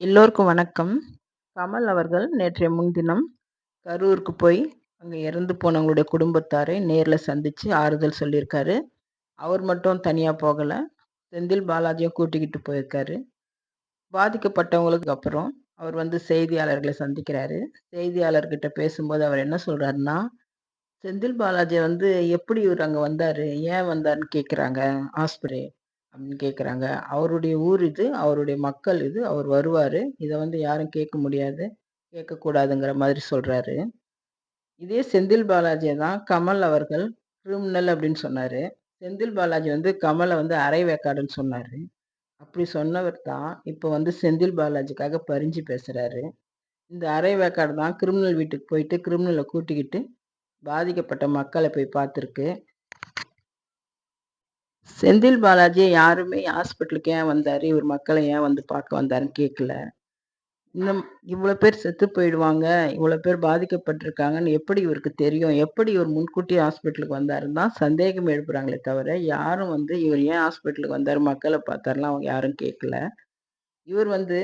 எல்லோருக்கும் வணக்கம். கமல் அவர்கள் நேற்றைய முன்தினம் கரூருக்கு போய், அங்கே இறந்து போனவங்களுடைய குடும்பத்தாரை நேரில் சந்தித்து ஆறுதல் சொல்லியிருக்காரு. அவர் மட்டும் தனியாக போகலை செந்தில் பாலாஜியும் கூட்டிக்கிட்டு போயிருக்காரு. பாதிக்கப்பட்டவங்களுக்கு அப்புறம் அவர் வந்து செய்தியாளர்களை சந்திக்கிறாரு. செய்தியாளர்கிட்ட பேசும்போது அவர் என்ன சொல்கிறாருன்னா "செந்தில் பாலாஜி வந்து எப்படி இவர் அங்கே வந்தார் ஏன் வந்தாருன்னு கேட்குறாங்க ஆஸ்பிரே அப்படின்னு கேட்குறாங்க. அவருடைய ஊர் இது, அவருடைய மக்கள் இது, அவர் வருவார். இதை வந்து யாரும் கேட்க முடியாது, கேட்கக்கூடாதுங்கிற மாதிரி சொல்கிறாரு இதே செந்தில் பாலாஜியை தான் கமல் அவர்கள் கிரிமினல் அப்படின்னு சொன்னார். செந்தில் பாலாஜி வந்து கமலை வந்து அரை வேக்காடுன்னு சொன்னார். அப்படி சொன்னவர் தான் இப்போ வந்து செந்தில் பாலாஜிக்காக பரிஞ்சு பேசுகிறாரு இந்த அரை வேக்காடு தான் கிரிமினல் வீட்டுக்கு போயிட்டு கிரிமினலை கூட்டிக்கிட்டு பாதிக்கப்பட்ட மக்களை போய் பார்த்துருக்கு. செந்தில் பாலாஜியை யாருமே ஹாஸ்பிட்டலுக்கு ஏன் வந்தார் இவர் மக்களை ஏன் வந்து பார்க்க வந்தாருன்னு கேட்கல. இன்னும் இவ்வளோ பேர் செத்து போயிடுவாங்க, இவ்வளோ பேர் பாதிக்கப்பட்டிருக்காங்கன்னு எப்படி இவருக்கு தெரியும்? எப்படி இவர் முன்கூட்டி ஹாஸ்பிட்டலுக்கு வந்தாருன்னு தான் சந்தேகம் எழுப்புறாங்களே தவிர, யாரும் வந்து இவர் ஏன் ஹாஸ்பிட்டலுக்கு வந்தார் மக்களை பார்த்தாருலாம் அவங்க யாரும் கேட்கல. இவர் வந்து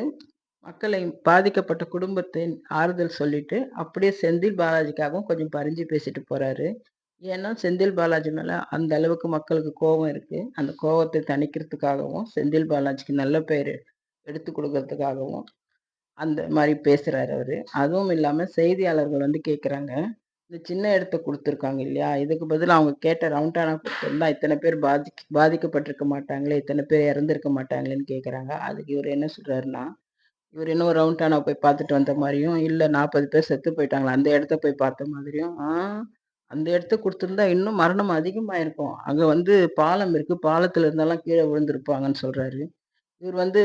மக்களை பாதிக்கப்பட்ட குடும்பத்தை ஆறுதல் சொல்லிட்டு, அப்படியே செந்தில் பாலாஜிக்காகவும் கொஞ்சம் பறிஞ்சு பேசிட்டு போறாரு. ஏன்னா, செந்தில் பாலாஜி மேல அந்த அளவுக்கு மக்களுக்கு கோவம் இருக்கு. அந்த கோபத்தை தணிக்கிறதுக்காகவும், செந்தில் பாலாஜிக்கு நல்ல பேர் எடுத்து கொடுக்கறதுக்காகவும் அந்த மாதிரி பேசுறாரு அவரு. அதுவும் இல்லாம செய்தியாளர்கள் வந்து கேட்குறாங்க, இந்த சின்ன இடத்த கொடுத்துருக்காங்க இல்லையா? இதுக்கு பதில் அவங்க கேட்ட ரவுண்டானா கொடுத்துருந்தா இத்தனை பேர் பாதிக் பாதிக்கப்பட்டிருக்க மாட்டாங்களே, இத்தனை பேர் இறந்துருக்க மாட்டாங்களேன்னு கேட்குறாங்க. அதுக்கு இவர் என்ன சொல்றாருன்னா, இவர் இன்னும் ரவுண்டானா போய் பார்த்துட்டு வந்த மாதிரியும் இல்லை நாற்பது பேர் செத்து போயிட்டாங்களா, அந்த இடத்த போய் பார்த்த மாதிரியும், அந்த இடத்த கொடுத்துருந்தா இன்னும் மரணம் அதிகமாயிருக்கும். அங்க வந்து பாலம் இருக்கு. பாலத்துல இருந்தாலும் கீழே விழுந்திருப்பாங்கன்னு சொல்றாரு. இவர் வந்து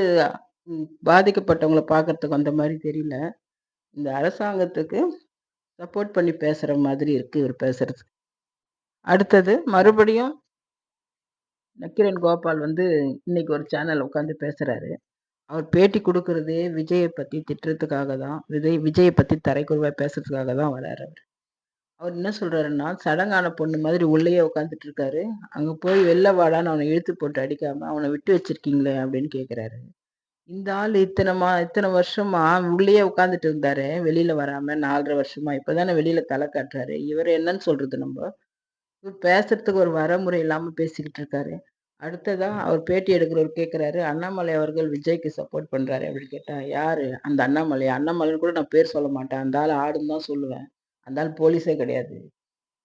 பாதிக்கப்பட்டவங்களை பார்க்கறதுக்கு வந்த மாதிரி தெரியல. இந்த அரசாங்கத்துக்கு சப்போர்ட் பண்ணி பேசுற மாதிரி இருக்கு இவர் பேசுறது. அடுத்தது மறுபடியும் நக்கிரன் கோபால் வந்து இன்னைக்கு ஒரு சேனல் உட்காந்து பேசுறாரு. அவர் பேட்டி கொடுக்கறதே விஜயை பத்தி திட்டுறதுக்காக தான். விஜய் விஜயை பத்தி தரைக்குருவா பேசுறதுக்காக தான் வராரு அவர் அவர் என்ன சொல்றாருன்னா, சடங்கான பொண்ணு மாதிரி உள்ளேயே உட்காந்துட்டு இருக்காரு. அங்க போய் வெளில வாடான்னு அவனை இழுத்து போட்டு அடிக்காம, அவனை விட்டு வச்சிருக்கீங்களே அப்படின்னு கேட்குறாரு. இந்த ஆள் இத்தனை மா இத்தனை வருஷமா உள்ளேயே உட்காந்துட்டு இருந்தாரு வெளியில வராம நாலரை வருஷமா. இப்பதானே வெளியில தலை காட்டுறாரு. இவர் என்னன்னு சொல்றது நம்ம இவர் பேசுறதுக்கு ஒரு வரமுறை இல்லாம பேசிக்கிட்டு இருக்காரு. அடுத்ததா அவர் பேட்டி எடுக்கிறவர் கேட்குறாரு, "அண்ணாமலை அவர்கள் விஜய்க்கு சப்போர்ட் பண்றாரு" அப்படின்னு கேட்டா, "யாரு? அந்த அண்ணாமலை அண்ணாமலைன்னு கூட நான் பேர் சொல்ல மாட்டேன். அந்த ஆள் ஆடுன்னு தான் சொல்லுவேன். அந்த ஆள் போலீஸே கிடையாது.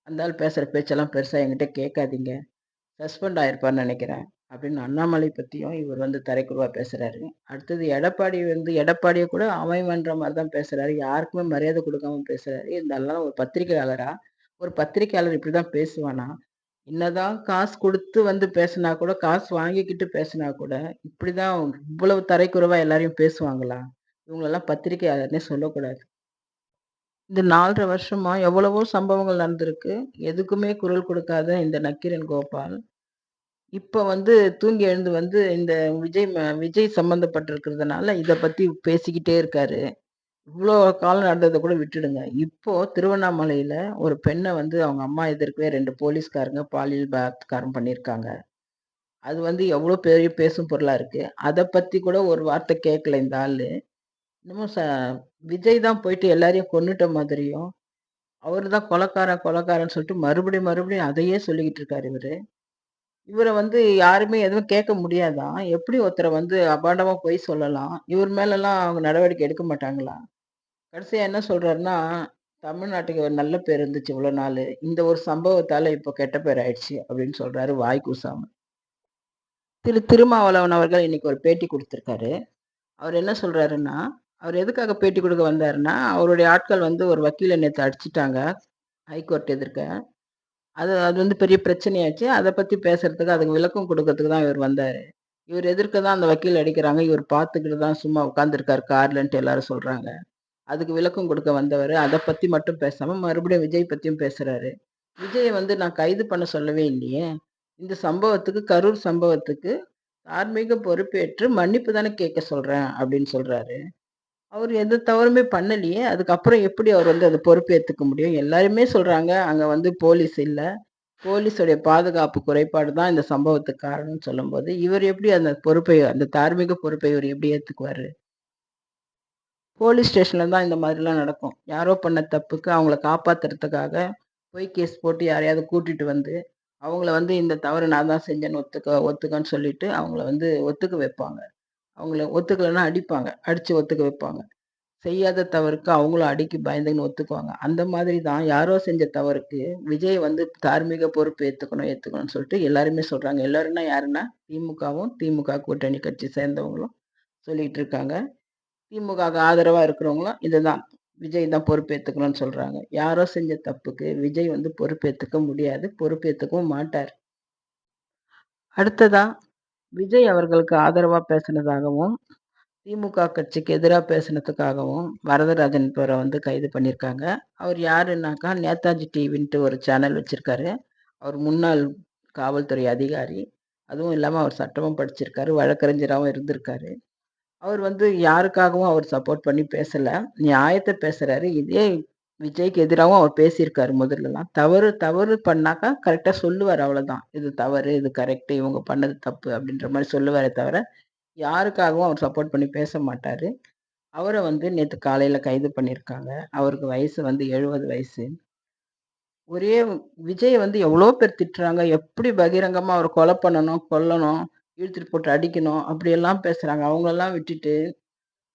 அந்த ஆள் பேச்செல்லாம் பெருசாக என்கிட்ட கேட்காதீங்க. சஸ்பெண்ட் ஆயிருப்பான்னு நினைக்கிறேன் அப்படின்னு அண்ணாமலை பற்றியும் இவர் வந்து தரைக்குறைவா பேசுகிறாரு அடுத்தது எடப்பாடி வந்து எடப்பாடியை கூட அமைவன்ற மாதிரி தான் பேசுகிறாரு யாருக்குமே மரியாதை கொடுக்காம பேசுகிறாரு இருந்தாலும் ஒரு பத்திரிகையாளராக ஒரு பத்திரிக்கையாளர் இப்படிதான் பேசுவானா? என்னதான் காசு கொடுத்து வந்து பேசுனா கூட, காசு வாங்கிக்கிட்டு பேசுனா கூட, இப்படிதான் இவ்வளவு தரைக்குறைவா எல்லாரையும் பேசுவாங்களா? இவங்களெல்லாம் பத்திரிக்கையாளர்னே சொல்லக்கூடாது. இந்த 4 1/2 வருஷமா எவ்வளவோ சம்பவங்கள் நடந்திருக்கு. எதுக்குமே குரல் கொடுக்காத இந்த நக்கீரன் கோபால், இப்ப வந்து தூங்கி எழுந்து வந்து இந்த விஜய் ம விஜய் சம்மந்தப்பட்டிருக்கிறதுனால இத பத்தி பேசிக்கிட்டே இருக்காரு. இவ்ளோ காலம் நடந்தத கூட விட்டுடுங்க. இப்போ திருவண்ணாமலையில ஒரு பெண்ண வந்து அவங்க அம்மா எதிர்க்கவே 2 போலீஸ்காரங்க பாலியல் பலாத்காரம் பண்ணியிருக்காங்க. அது வந்து எவ்ளோ பெரிய பேசும் பொருளா இருக்கு. அத பத்தி கூட ஒரு வார்த்தை கேட்கல இந்த ஆளு. இன்னமும் ச விஜய் தான் போயிட்டு எல்லாரையும் கொன்னுட்ட மாதிரியும், அவர் தான் கொலக்காரன் கொலக்காரன்னு சொல்லிட்டு மறுபடியும் மறுபடியும் அதையே சொல்லிக்கிட்டு இருக்காரு இவர். இவரை வந்து யாருமே எதுவும் கேட்க முடியாதான் எப்படி ஒருத்தரை வந்து அபாண்டமாக போய் சொல்லலாம்? இவர் மேலெல்லாம் அவங்க நடவடிக்கை எடுக்க மாட்டாங்களா? கடைசியாக என்ன சொல்கிறாருன்னா தமிழ்நாட்டுக்கு ஒரு நல்ல பேர் இருந்துச்சு இவ்வளோ நாள். இந்த ஒரு சம்பவத்தால் இப்போ கெட்ட பேர் ஆயிடுச்சு அப்படின்னு சொல்கிறாரு வாய் கூசாமல் திரு திருமாவளவன் அவர்கள் இன்னைக்கு ஒரு பேட்டி கொடுத்துருக்காரு. அவர் என்ன சொல்கிறாருன்னா அவர் எதுக்காக பேட்டி கொடுக்க வந்தாருன்னா, அவருடைய ஆட்கள் வந்து ஒரு வக்கீல நேற்று அடிச்சுட்டாங்க. ஹைகோர்ட் எதிர்க்க. அது அது வந்து பெரிய பிரச்சனையாச்சு. அதை பற்றி பேசுறதுக்கு, அதுக்கு விளக்கம் கொடுக்கறதுக்கு தான் இவர் வந்தார் இவர் எதிர்க்க தான் அந்த வக்கீல் அடிக்கிறாங்க. இவர் பார்த்துக்கிட்டு தான் சும்மா உட்காந்துருக்காரு கார்லன்ட்டு எல்லாரும் சொல்கிறாங்க அதுக்கு விளக்கம் கொடுக்க வந்தவர் அதை பற்றி மட்டும் பேசாமல் மறுபடியும் விஜய் பற்றியும் பேசுகிறாரு விஜயை வந்து நான் கைது பண்ண சொல்லவே இல்லையே! இந்த சம்பவத்துக்கு கரூர் சம்பவத்துக்கு தார்மீக பொறுப்பேற்று மன்னிப்பு தானே கேட்க சொல்கிறேன் அப்படின்னு சொல்கிறாரு அவர் எந்த தவறுமே பண்ணலையே! அதுக்கப்புறம் எப்படி அவர் வந்து அதை பொறுப்பேற்றுக்க முடியும்? எல்லாருமே சொல்றாங்க, அங்க வந்து போலீஸ் இல்லை போலீஸுடைய பாதுகாப்பு குறைபாடு தான் இந்த சம்பவத்துக்கு காரணம்னு சொல்லும்போது, இவர் எப்படி அந்த பொறுப்பை அந்த தார்மீக பொறுப்பை இவர் எப்படி ஏற்றுக்குவாரு போலீஸ் ஸ்டேஷனில் தான் இந்த மாதிரிலாம் நடக்கும். யாரோ பண்ண தப்புக்கு அவங்கள காப்பாத்துறதுக்காக போய் கேஸ் போட்டு யாரையாவது கூட்டிட்டு வந்து, அவங்கள வந்து இந்த தவறு நான் தான் செஞ்சேன்னு ஒத்துக்க ஒத்துக்கன்னு சொல்லிட்டு அவங்கள வந்து ஒத்துக்க வைப்பாங்க. அவங்கள ஒத்துக்கலைன்னா அடிப்பாங்க. அடித்து ஒத்துக்க வைப்பாங்க. செய்யாத தவறுக்கு அவங்களும் அடிக்கி பயந்துன்னு ஒத்துக்குவாங்க. அந்த மாதிரி தான் யாரோ செஞ்ச தவறுக்கு விஜய் வந்து தார்மீக பொறுப்பு ஏற்றுக்கணும் ஏற்றுக்கணும்னு சொல்லிட்டு எல்லாருமே சொல்கிறாங்க எல்லாருன்னா யாருன்னா, திமுகவும், திமுக கூட்டணி கட்சி சேர்ந்தவங்களும் சொல்லிகிட்டு இருக்காங்க. திமுகவுக்கு ஆதரவாக இருக்கிறவங்களும் இதுதான். விஜய் தான் பொறுப்பேற்றுக்கணும்னு சொல்கிறாங்க யாரோ செஞ்ச தப்புக்கு விஜய் வந்து பொறுப்பேற்றுக்க முடியாது. பொறுப்பேற்றுக்கவும் மாட்டார். அடுத்ததா விஜய் அவர்களுக்கு ஆதரவாக பேசினதாகவும், திமுக கட்சிக்கு எதிராக பேசினதுக்காகவும் வரதராஜன் பேரை வந்து கைது பண்ணியிருக்காங்க. அவர் யாருன்னாக்கா, நேதாஜி டிவின்ட்டு ஒரு சேனல் வச்சுருக்காரு அவர் முன்னாள் காவல்துறை அதிகாரி. அதுவும் இல்லாமல் அவர் சட்டமும் படிச்சிருக்காரு. வழக்கறிஞராகவும் இருந்திருக்காரு. அவர் வந்து யாருக்காகவும் அவர் சப்போர்ட் பண்ணி பேசலை நியாயத்தை பேசுகிறாரு இதே விஜய்க்கு எதிராகவும் அவர் பேசியிருக்காரு முதல்லலாம். தவறு தவறு பண்ணாக்கா கரெக்டாக சொல்லுவார் அவ்வளோதான். இது தவறு, இது கரெக்ட்டு, இவங்க பண்ணது தப்பு அப்படின்ற மாதிரி சொல்லுவாரே தவிர, யாருக்காகவும் அவர் சப்போர்ட் பண்ணி பேச மாட்டார் அவரை வந்து நேற்று காலையில் கைது பண்ணியிருக்காங்க. அவருக்கு வயசு வந்து 70 வயசு. ஒரே விஜய் வந்து எவ்வளோ பேர் திட்டுறாங்க. எப்படி பகிரங்கமாக அவர் கொலை பண்ணணும், கொல்லணும், இழுத்துட்டு போட்டு அடிக்கணும் அப்படியெல்லாம் பேசுகிறாங்க அவங்களெல்லாம் விட்டுட்டு,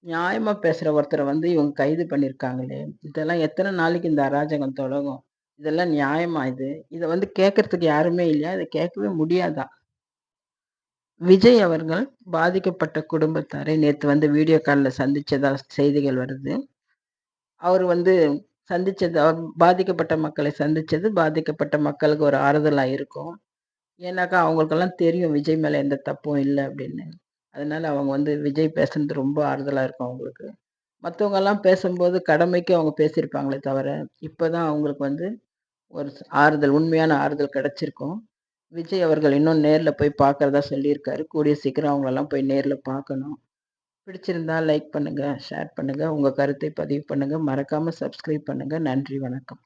நியாயமா பேசுற ஒருத்தரை வந்து இவங்க கைது பண்ணியிருக்காங்களே! இதெல்லாம் எத்தனை நாளைக்கு இந்த அராஜகம் தொடங்கும் இதெல்லாம் நியாயமா இது? இதை வந்து கேட்கறதுக்கு யாருமே இல்லையா? இதை கேட்கவே முடியாதா? விஜய் அவர்கள் பாதிக்கப்பட்ட குடும்பத்தாரை நேற்று வந்து வீடியோ காலில் சந்திச்சதா செய்திகள் வருது. அவர் வந்து சந்திச்சது அவர் பாதிக்கப்பட்ட மக்களை சந்திச்சது, பாதிக்கப்பட்ட மக்களுக்கு ஒரு ஆறுதலாக இருக்கும். ஏன்னாக்கா அவங்களுக்கெல்லாம் தெரியும் விஜய் மேலே எந்த தப்பும் இல்லை அப்படின்னு. அதனால அவங்க வந்து விஜய் பேசுனது ரொம்ப ஆறுதலாக இருக்கும் அவங்களுக்கு. மற்றவங்கெல்லாம் பேசும்போது கடமைக்கு அவங்க பேசியிருப்பாங்களே தவிர, இப்போ தான் அவங்களுக்கு வந்து ஒரு ஆறுதல் உண்மையான ஆறுதல் கிடச்சிருக்கும் விஜய் அவர்கள் இன்னும் நேரில் போய் பார்க்குறதா சொல்லியிருக்காரு. கூடிய சீக்கிரம் அவங்களெல்லாம் போய் நேரில் பார்க்கணும். பிடிச்சிருந்தா லைக் பண்ணுங்கள் ஷேர் பண்ணுங்கள் உங்கள் கருத்தை பதிவு பண்ணுங்கள் மறக்காமல் சப்ஸ்கிரைப் பண்ணுங்கள் நன்றி, வணக்கம்.